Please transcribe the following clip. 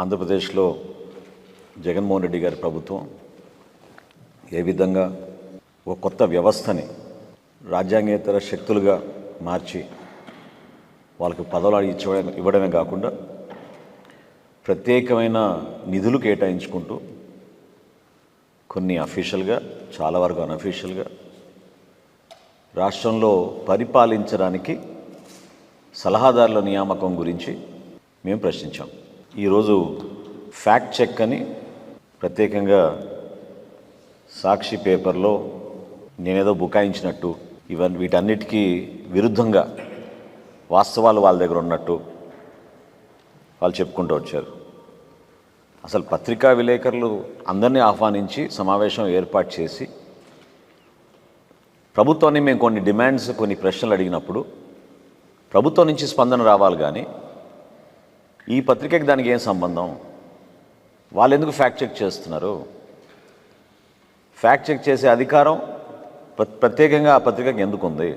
ఆంధ్రప్రదేశ్లో జగన్మోహన్ రెడ్డి గారి ప్రభుత్వం ఏ విధంగా ఒక కొత్త వ్యవస్థని రాజ్యాంగేతర శక్తులుగా మార్చి వాళ్ళకి పదవులు ఇచ్చడం ఇవ్వడమే కాకుండా ప్రత్యేకమైన నిధులు కేటాయించుకుంటూ కొన్ని అఫీషియల్గా చాలా వరకు అన్అఫీషియల్గా రాష్ట్రంలో పరిపాలించడానికి సలహాదారుల నియామకం గురించి మేము ప్రశ్నించాం. ఈరోజు ఫ్యాక్ట్ చెక్ అని ప్రత్యేకంగా సాక్షి పేపర్లో నేనేదో బుకాయించినట్టు ఇవన్నీ వీటన్నిటికీ విరుద్ధంగా వాస్తవాలు వాళ్ళ దగ్గర ఉన్నట్టు వాళ్ళు చెప్పుకుంటూ వచ్చారు. అసలు పత్రికా విలేకరులు అందరినీ ఆహ్వానించి సమావేశం ఏర్పాటు చేసి ప్రభుత్వాన్ని మేము కొన్ని డిమాండ్స్ కొన్ని ప్రశ్నలు అడిగినప్పుడు ప్రభుత్వం నుంచి స్పందన రావాలి కానీ ఈ పత్రికకి దానికి ఏం సంబంధం? వాళ్ళు ఎందుకు ఫ్యాక్ట్ చెక్ చేస్తున్నారు? ఫ్యాక్ట్ చెక్ చేసే అధికారం ప్ర- ప్రత్యేకంగా ఆ పత్రికకి ఎందుకు ఉంది